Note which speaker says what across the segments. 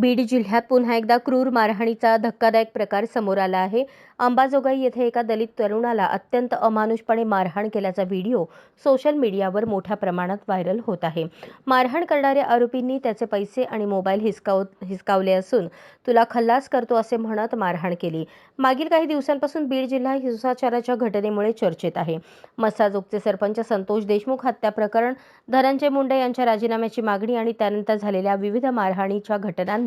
Speaker 1: बीड जिल्ह्यात पुन्हा एकदा क्रूर मारहाणीचा धक्कादायक प्रकार समोर आला आहे. अंबाजोगाई येथे एका दलित तरुणाला अत्यंत अमानुषपणे मारहाण केल्याचा व्हिडिओ सोशल मीडियावर मोठ्या प्रमाणात व्हायरल होत आहे. मारहाण करणाऱ्या आरोपींनी त्याचे पैसे आणि मोबाईल हिसकाव हिसकावले असून तुला खल्लास करतो असे म्हणत मारहाण केली. मागील काही दिवसांपासून बीड जिल्हा हिंसाचाराच्या घटनेमुळे चर्चेत आहे. मसाजोगचे सरपंच संतोष देशमुख हत्या प्रकरण धनंजय मुंडे यांच्या राजीनाम्याची मागणी आणि त्यानंतर झालेल्या विविध मारहाणीच्या घटनांनी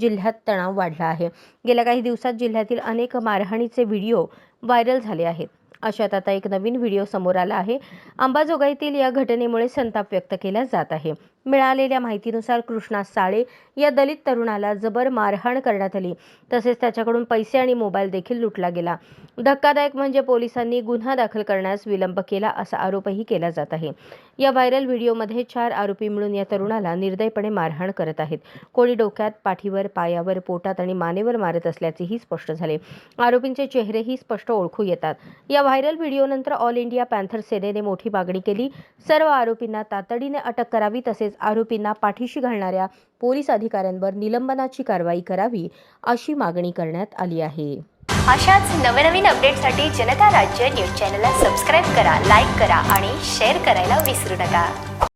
Speaker 1: जिल्ह्यात तणाव वाढला आहे. गेल्या काही दिवसात जिल्ह्यातील अनेक मारहाणीचे व्हिडिओ व्हायरल झाले आहेत. अशात आता एक नवीन व्हिडिओ समोर आला आहे. अंबाजोगाईतील या घटनेमुळे संताप व्यक्त केला जात आहे. मिळालेल्या माहितीनुसार कृष्णा साळे या दलित तरुणाला जबर मारहाण करण्यात आली. तसेच त्याच्याकडून पैसे आणि मोबाईल देखील लुटला गेला. धक्कादायक म्हणजे पोलिसांनी गुन्हा दाखल करण्यास विलंब केला असा आरोपही केला जात आहे. या व्हायरल व्हिडिओमध्ये चार आरोपी मिळून या तरुणाला निर्दयपणे मारहाण करत आहेत. कोणी डोक्यात पाठीवर पायावर पोटात आणि मानेवर मारत असल्याचेही स्पष्ट झाले. आरोपींचे चेहरेही स्पष्ट ओळखू येतात. या व्हायरल व्हिडिओनंतर ऑल इंडिया पॅन्थर सेनेने मोठी मागणी केली. सर्व आरोपींना तातडीने अटक करावी तसेच तसेच आरोपींना पाठीशी घालणाऱ्या पोलीस अधिकाऱ्यांवर निलंबनाची कारवाई करावी अशी मागणी करण्यात आली आहे.
Speaker 2: अशाच नवनवीन अपडेटसाठी जनता राज्य न्यूज चॅनलला सबस्क्राईब करा लाईक करा आणि शेअर करायला विसरू नका.